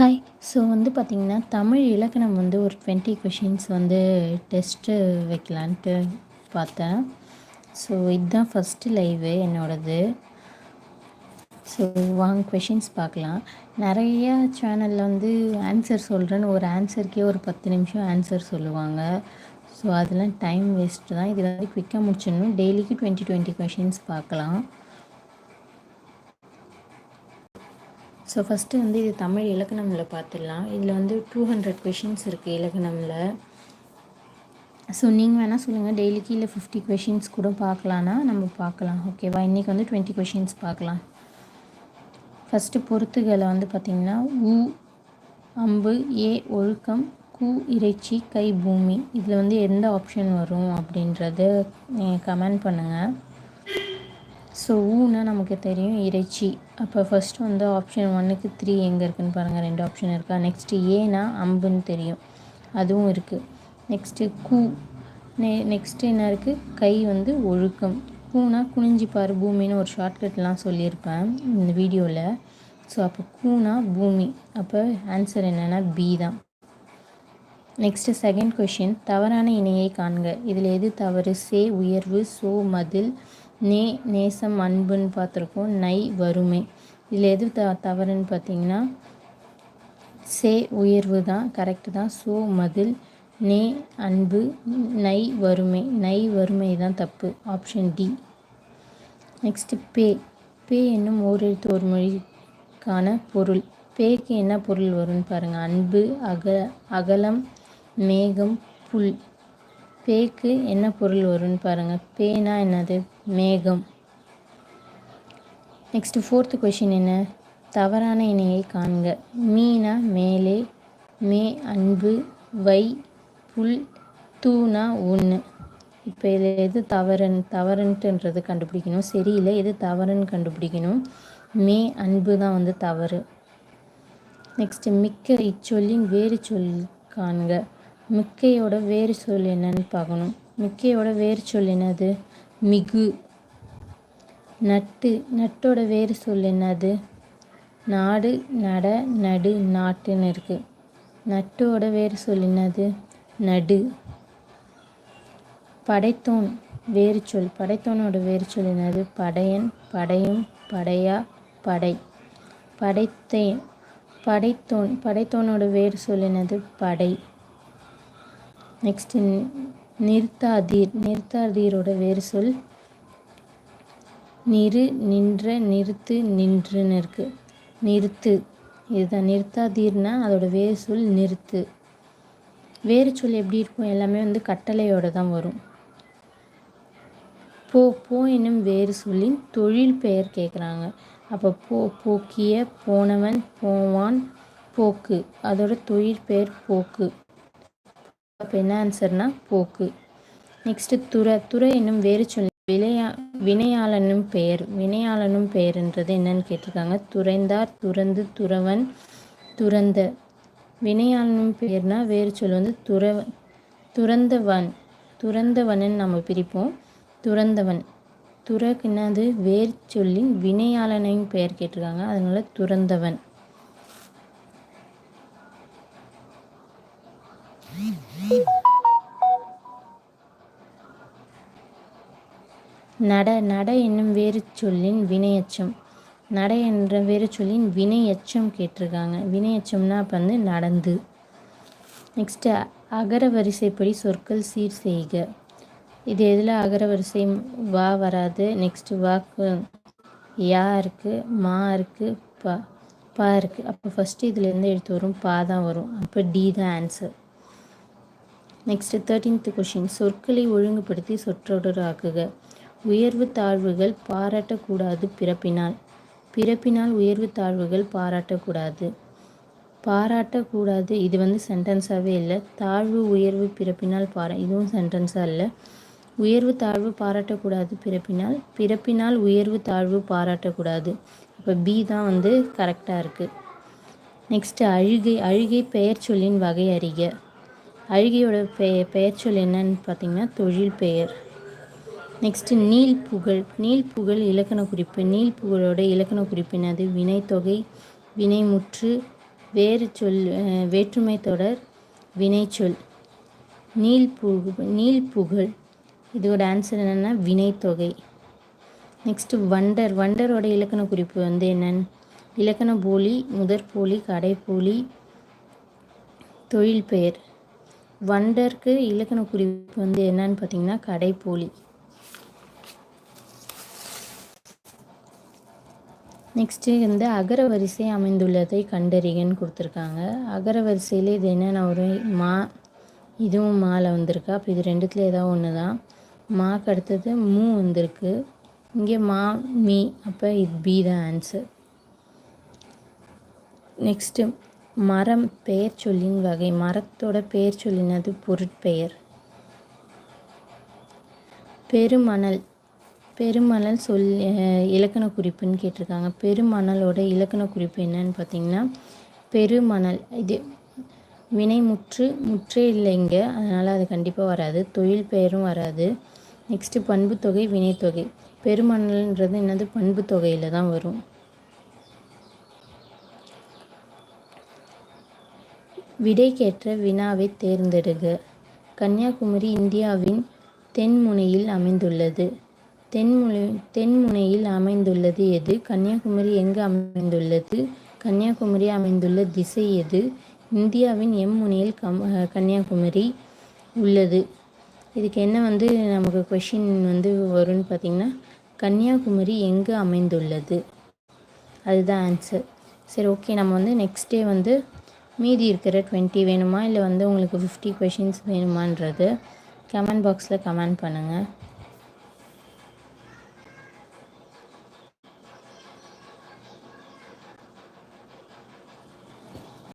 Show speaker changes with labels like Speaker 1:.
Speaker 1: Hi so வந்து பார்த்திங்கன்னா தமிழ் இலக்கணம் வந்து ஒரு டுவெண்ட்டி கொஷின்ஸ் வந்து டெஸ்ட்டு வைக்கலான்ட்டு பார்த்தேன். ஸோ இதுதான் ஃபஸ்ட்டு லைவு என்னோடது. ஸோ வாங்க கொஷின்ஸ் பார்க்கலாம். நிறைய சேனலில் வந்து ஆன்சர் சொல்கிறேன்னு ஒரு ஆன்சருக்கே ஒரு பத்து நிமிஷம் ஆன்சர் சொல்லுவாங்க. ஸோ அதெல்லாம் டைம் வேஸ்ட்டு தான். இது வந்து குயிக்காக முடிச்சிடணும். டெய்லிக்கு டுவெண்ட்டி டுவெண்ட்டி கொஷின்ஸ் பார்க்கலாம். ஸோ ஃபஸ்ட்டு வந்து இது தமிழ் இலக்கணமில் பார்த்துடலாம் இதில் வந்து டூ ஹண்ட்ரட் கொஷின்ஸ் இருக்குது இலக்கணமில். ஸோ நீங்கள் வேணால் சொல்லுங்கள் டெய்லிக்கு இல்லை ஃபிஃப்டி கொஷின்ஸ் கூட பார்க்கலான்னா நம்ம பார்க்கலாம் ஓகேவா இன்றைக்கி வந்து டுவெண்ட்டி கொஷின்ஸ் பார்க்கலாம் ஃபஸ்ட்டு பொறுத்துகளை வந்து பார்த்திங்கன்னா ஊ அம்பு ஏ ஒழுக்கம் கு இறைச்சி கை பூமி. இதில் வந்து எந்த ஆப்ஷன் வரும் அப்படின்றத நீங்கள் கமெண்ட் பண்ணுங்கள் ஸோ ஊனா நமக்கு தெரியும் இறைச்சி. அப்போ ஃபஸ்ட்டு வந்து ஆப்ஷன் ஒன்னுக்கு த்ரீ எங்கே இருக்குதுன்னு பாருங்கள் ரெண்டு ஆப்ஷன் இருக்கா? நெக்ஸ்ட்டு ஏனா அம்புன்னு தெரியும். அதுவும் இருக்குது நெக்ஸ்ட்டு கூ. நெ நெக்ஸ்ட்டு என்ன இருக்குது கை வந்து ஒழுக்கம். கூனா குனிஞ்சி பாரு பூமின்னு ஒரு ஷார்ட்கட்லாம் சொல்லியிருப்பேன் இந்த வீடியோவில் ஸோ அப்போ கூனா பூமி. அப்போ ஆன்சர் என்னென்னா பி தான். நெக்ஸ்ட்டு செகண்ட் கொஷின் தவறான இணையை காண்க. இதில் எது தவறு? சே உயர்வு சோ மதில் நே நேசம் அன்புன்னு பார்த்துருக்கோம். நை வறுமை. இதில் எது த தவறுன்னு பார்த்தீங்கன்னா சே உயர்வு தான் கரெக்டு தான். சோ மதில் நே அன்பு நை வறுமை. நை வறுமை தான் தப்பு. ஆப்ஷன் டி நெக்ஸ்ட்டு பே. பே என்னும் ஓரெழுத்து ஒரு மொழிக்கான பொருள். பேக்கு என்ன பொருள் வரும்னு பாருங்கள் அன்பு அக அகலம் மேகம் புல். பேக்கு என்ன பொருள் வரும்னு பாருங்கள் பேனா என்னது? மேகம். நெக்ஸ்ட்டு ஃபோர்த்து கொஷின் என்ன? தவறான இணையை காண்க. மீனா மேலே மே அன்பு வை புல் தூணா ஒன்று இப்போ இதில் எது தவறன் தவறுன்ட்டுன்றது கண்டுபிடிக்கணும். சரியில்லை எது தவறுன்னு கண்டுபிடிக்கணும். மே அன்பு தான் வந்து தவறு. நெக்ஸ்ட்டு மிக்க இச்சொல்லின் வேறு சொல் காண்க. மிக்கையோட வேறு சொல் என்னன்னு பார்க்கணும். மிக்கையோட வேறு சொல் என்னது? மிகு. நட்டு. நட்டோட வேறு சொல் என்னது? நாடு நட நடு நாட்டுன்னு இருக்குது நட்டோட வேறு சொல் என்னது? நடு. படைத்தோன் வேறு சொல். படைத்தோனோட வேறு சொல் என்னது? படையன் படையும் படையா படை. படைத்தேன். படைத்தோன். படைத்தோனோட வேறு சொல் என்னது? படை. நெக்ஸ்ட்டு நிறுத்தாதீர் நிறுத்தாதீரோட வேறு சொல். நிறு நின்ற நிறுத்து நின்றுன்னு இருக்குது நிறுத்து. இதுதான் நிறுத்தாதீர்னா அதோட வேறு சொல் நிறுத்து. வேறு சொல் எப்படி இருக்கும்? எல்லாமே வந்து கட்டளையோடு தான் வரும். போ போ என்னும் வேறு சொல்லின் தொழில் பெயர் கேட்குறாங்க அப்போ போ போக்கிய போனவன் போவான் போக்கு. அதோட தொழில் பெயர் போக்கு. அப்போ என்ன ஆன்சர்னால் போக்கு. நெக்ஸ்ட்டு துறை துறை என்னும் வேறு சொல் விளையா வினையாளனும் பெயர் வினையாளனும் பெயர்ன்றது என்னன்னு கேட்டிருக்காங்க. துறைந்தார் துறந்து துறவன் துறந்த. வினையாளனும் பெயர்னால் வேறு சொல் வந்து துற துறந்தவன் துறந்தவன் நம்ம பிரிப்போம். துறந்தவன். துறக்கு என்னது வேர் சொல்லின் வினையாளனையும் பெயர் கேட்டிருக்காங்க. அதனால் துறந்தவன். நட நட என்னும் வேறு சொல்லின் வினையச்சம். நட என்ற வேறு சொல்லின் வினையச்சம் கேட்டிருக்காங்க. வினையச்சம்னா அப்போ வந்து நடந்து. நெக்ஸ்ட்டு அகர வரிசைப்படி சொற்கள் சீர் செய்க. இது எதில் அகர வரிசை? வா வராது. நெக்ஸ்ட்டு வாக்கு. யா இருக்குது மா இருக்குது பா. பா இருக்குது அப்போ ஃபஸ்ட்டு இதுலேருந்து எடுத்து வரும். பா தான் வரும். அப்போ டி தான் ஆன்சர் நெக்ஸ்ட்டு தேர்ட்டீன்த் கொஷின் சொற்களை ஒழுங்குபடுத்தி சொற்றொடராக்குக. உயர்வு தாழ்வுகள் பாராட்டக்கூடாது பிறப்பினால். பிறப்பினால் உயர்வு தாழ்வுகள் பாராட்டக்கூடாது. பாராட்டக்கூடாது இது வந்து சென்டென்ஸாகவே இல்லை. தாழ்வு உயர்வு பிறப்பினால் பாரா இதுவும் சென்டென்ஸாக இல்லை. உயர்வு தாழ்வு பாராட்டக்கூடாது பிறப்பினால். பிறப்பினால் உயர்வு தாழ்வு பாராட்டக்கூடாது. அப்போ பி தான் வந்து கரெக்டாக இருக்குது நெக்ஸ்ட்டு அழுகை அழுகை பெயர் சொல்லின் வகை அறிக. அழுகையோட பெய பெயர் சொல் என்னன்னு பார்த்தீங்கன்னா தொழில் பெயர். நெக்ஸ்ட்டு நீல் புகழ். நீல் புகழ் இலக்கண குறிப்பு. நீல் புகழோட இலக்கண குறிப்பு என்னது? வினைத்தொகை வினைமுற்று வேறு சொல் வேற்றுமை தொடர் வினைச்சொல். நீல் புகு நீல் புகழ். இதோட ஆன்சர் என்னென்னா வினைத்தொகை. Next wonder. வண்டரோட இலக்கண குறிப்பு வந்து என்னன்னு? இலக்கண போலி முதற்போலி கடைப்போலி தொழில் பெயர். வண்டருக்கு இலக்கண குறிப்பு வந்து என்னன்னு பார்த்தீங்கன்னா கடைப்போலி. நெக்ஸ்ட்டு வந்து அகர வரிசை அமைந்துள்ளதை கண்டறிகன்னு கொடுத்துருக்காங்க. அகர வரிசையில் இது என்னென்ன வரும் மா இதுவும் மால வந்திருக்கு. அப்போ இது ரெண்டுத்துல ஏதாவது ஒன்று தான் மாக்கு அடுத்தது மூ வந்திருக்கு. இங்கே மா மீ அப்போ இது பி தான் ஆன்சர் நெக்ஸ்ட்டு மரம் பெயர் சொல்லின் வகை. மரத்தோட பெயர் சொல்லினது பொருட்பெயர். பெருமணல். பெருமணல் சொல் இலக்கண குறிப்புன்னு கேட்டிருக்காங்க. பெருமணலோட இலக்கண குறிப்பு என்னன்னு பார்த்தீங்கன்னா பெருமணல். இது வினைமுற்று முற்றே இல்லைங்க அதனால் அது கண்டிப்பாக வராது. தொழில் பெயரும் வராது. நெக்ஸ்ட்டு பண்புத்தொகை வினைத்தொகை பெருமணல்ன்றது என்னது? பண்பு தொகையில் தான் வரும். விடைக்கேற்ற வினாவை தேர்ந்தெடுக. கன்னியாகுமரி இந்தியாவின் தென்முனையில் அமைந்துள்ளது. தென்முனை தென்முனையில் அமைந்துள்ளது எது? கன்னியாகுமரி எங்கு அமைந்துள்ளது? கன்னியாகுமரி அமைந்துள்ள திசை எது? இந்தியாவின் எம்முனையில் கம் கன்னியாகுமரி உள்ளது. இதுக்கு என்ன வந்து நமக்கு கொஷின் வந்து வரும்னு பார்த்திங்கன்னா கன்னியாகுமரி எங்கு அமைந்துள்ளது? அதுதான் ஆன்சர் சரி ஓகே நம்ம வந்து நெக்ஸ்ட் டே வந்து மீதி இருக்கிற டுவெண்ட்டி வேணுமா? இல்லை வந்து உங்களுக்கு ஃபிஃப்டி கொஷின்ஸ் வேணுமான்றது? கமெண்ட் பாக்ஸில் கமெண்ட் பண்ணுங்கள்